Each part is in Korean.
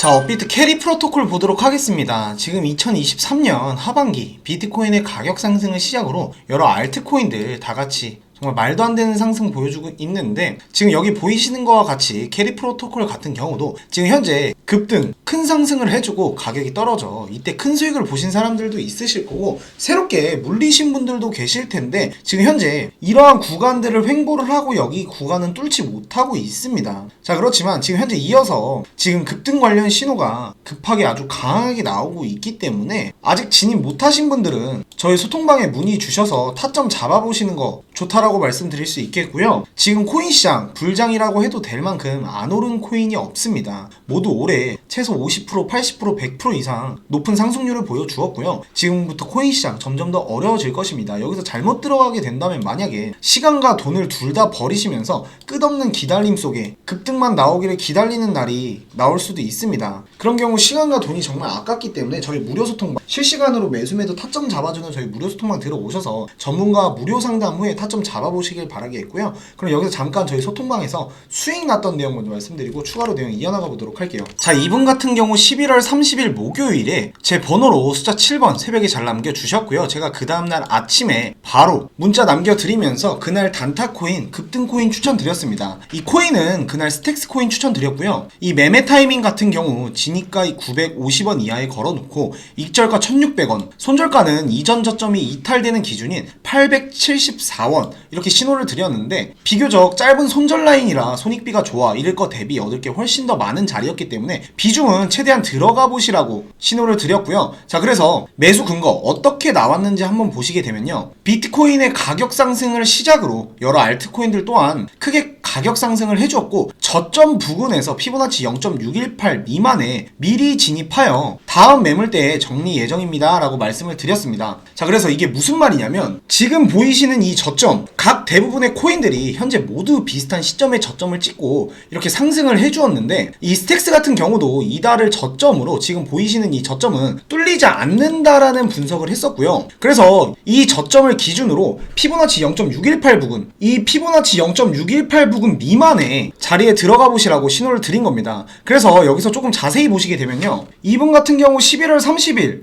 자, 업비트 캐리 프로토콜 보도록 하겠습니다. 지금 2023년 하반기 비트코인의 가격 상승을 시작으로 여러 알트코인들 다 같이 정말 말도 안 되는 상승 보여주고 있는데 지금 여기 보이시는 거와 같이 캐리 프로토콜 같은 경우도 지금 현재 급등 큰 상승을 해주고 가격이 떨어져 이때 큰 수익을 보신 사람들도 있으실 거고 새롭게 물리신 분들도 계실 텐데 지금 현재 이러한 구간들을 횡보를 하고 여기 구간은 뚫지 못하고 있습니다. 자 그렇지만 지금 현재 이어서 지금 급등 관련 신호가 급하게 아주 강하게 나오고 있기 때문에 아직 진입 못하신 분들은 저희 소통방에 문의 주셔서 타점 잡아보시는 거 좋다라고 말씀드릴 수 있겠고요. 지금 코인 시장 불장이라고 해도 될 만큼 안 오른 코인이 없습니다. 모두 올해 최소 50%, 80%, 100% 이상 높은 상승률을 보여주었고요. 지금부터 코인 시장 점점 더 어려워질 것입니다. 여기서 잘못 들어가게 된다면 만약에 시간과 돈을 둘 다 버리시면서 끝없는 기다림 속에 급등만 나오기를 기다리는 날이 나올 수도 있습니다. 그런 경우 시간과 돈이 정말 아깝기 때문에 저희 무료 소통방 실시간으로 매수 매도 타점 잡아주는 저희 무료 소통방 들어오셔서 전문가 무료 상담 후에 타점 잡아보시길 바라겠고요. 그럼 여기서 잠깐 저희 소통방에서 수익 났던 내용 먼저 말씀드리고 추가로 내용 이어나가 보도록 할게요. 자 이분 같은 경우 11월 30일 목요일에 제 번호로 숫자 7번 새벽에 잘 남겨주셨고요. 제가 그 다음날 아침에 바로 문자 남겨드리면서 그날 단타 코인, 급등 코인 추천드렸습니다. 이 코인은 그날 스택스 코인 추천드렸고요. 이 매매 타이밍 같은 경우 진입가 950원 이하에 걸어놓고 익절가 1600원, 손절가는 이전 저점이 이탈되는 기준인 874원 이렇게 신호를 드렸는데 비교적 짧은 손절 라인이라 손익비가 좋아 이럴 거 대비 얻을 게 훨씬 더 많은 자리였기 때문에 비중은 최대한 들어가 보시라고 신호를 드렸고요. 자 그래서 매수 근거 어떻게 나왔는지 한번 보시게 되면요. 비트코인의 가격 상승을 시작으로 여러 알트코인들 또한 크게 가격 상승을 해주었고 저점 부근에서 피보나치 0.618 미만에 미리 진입하여 다음 매물대에 정리 예정입니다 라고 말씀을 드렸습니다. 자 그래서 이게 무슨 말이냐면 지금 보이시는 이 저점 각 대부분의 코인들이 현재 모두 비슷한 시점에 저점을 찍고 이렇게 상승을 해주었는데 이 스택스 같은 경우도 이달을 저점으로 지금 보이시는 이 저점은 뚫리지 않는다라는 분석을 했었고요. 그래서 이 저점을 기준으로 피보나치 0.618 부근 이 피보나치 0.618 부근 미만의 자리에 들어가 보시라고 신호를 드린 겁니다. 그래서 여기서 조금 자세히 보시게 되면요. 이분 같은 경우 11월 30일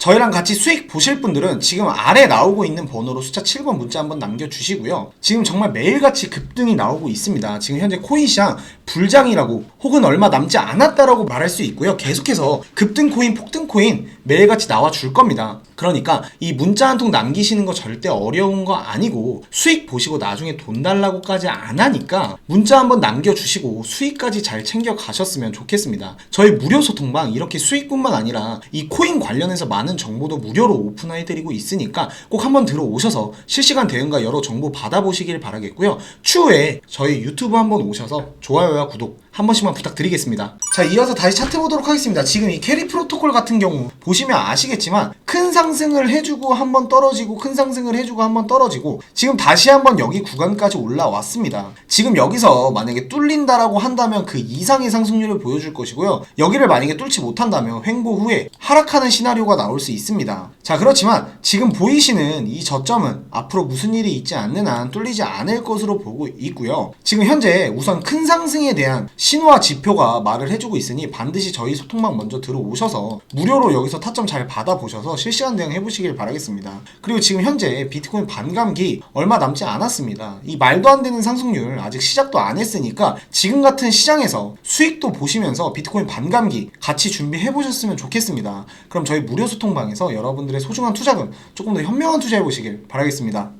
저희랑 같이 수익 보실 분들은 지금 아래 나오고 있는 번호로 숫자 7번 문자 한번 남겨주시고요. 지금 정말 매일같이 급등이 나오고 있습니다. 지금 현재 코인 시장 불장이라고 혹은 얼마 남지 않았다라고 말할 수 있고요. 계속해서 급등 코인, 폭등 코인 매일같이 나와 줄 겁니다. 그러니까 이 문자 한 통 남기시는 거 절대 어려운 거 아니고 수익 보시고 나중에 돈 달라고까지 안 하니까 문자 한번 남겨주시고 수익까지 잘 챙겨 가셨으면 좋겠습니다. 저희 무료 소통방 이렇게 수익뿐만 아니라 이 코인 관련해서 많은 정보도 무료로 오픈해드리고 있으니까 꼭 한번 들어오셔서 실시간 대응과 여러 정보 받아보시길 바라겠고요. 추후에 저희 유튜브 한번 오셔서 좋아요와 구독 한 번씩만 부탁드리겠습니다. 자, 이어서 다시 차트 보도록 하겠습니다. 지금 이 캐리 프로토콜 같은 경우 보시면 아시겠지만 큰 상승을 해주고 한 번 떨어지고 큰 상승을 해주고 한 번 떨어지고 지금 다시 한번 여기 구간까지 올라왔습니다. 지금 여기서 만약에 뚫린다라고 한다면 그 이상의 상승률을 보여줄 것이고요. 여기를 만약에 뚫지 못한다면 횡보 후에 하락하는 시나리오가 나올 수 있습니다. 자, 그렇지만 지금 보이시는 이 저점은 앞으로 무슨 일이 있지 않는 한 뚫리지 않을 것으로 보고 있고요. 지금 현재 우선 큰 상승에 대한 신호와 지표가 말을 해주고 있으니 반드시 저희 소통방 먼저 들어오셔서 무료로 여기서 타점 잘 받아보셔서 실시간 대응 해보시길 바라겠습니다. 그리고 지금 현재 비트코인 반감기 얼마 남지 않았습니다. 이 말도 안 되는 상승률 아직 시작도 안 했으니까 지금 같은 시장에서 수익도 보시면서 비트코인 반감기 같이 준비해 보셨으면 좋겠습니다. 그럼 저희 무료 소통방에서 여러분들의 소중한 투자금 조금 더 현명한 투자해 보시길 바라겠습니다.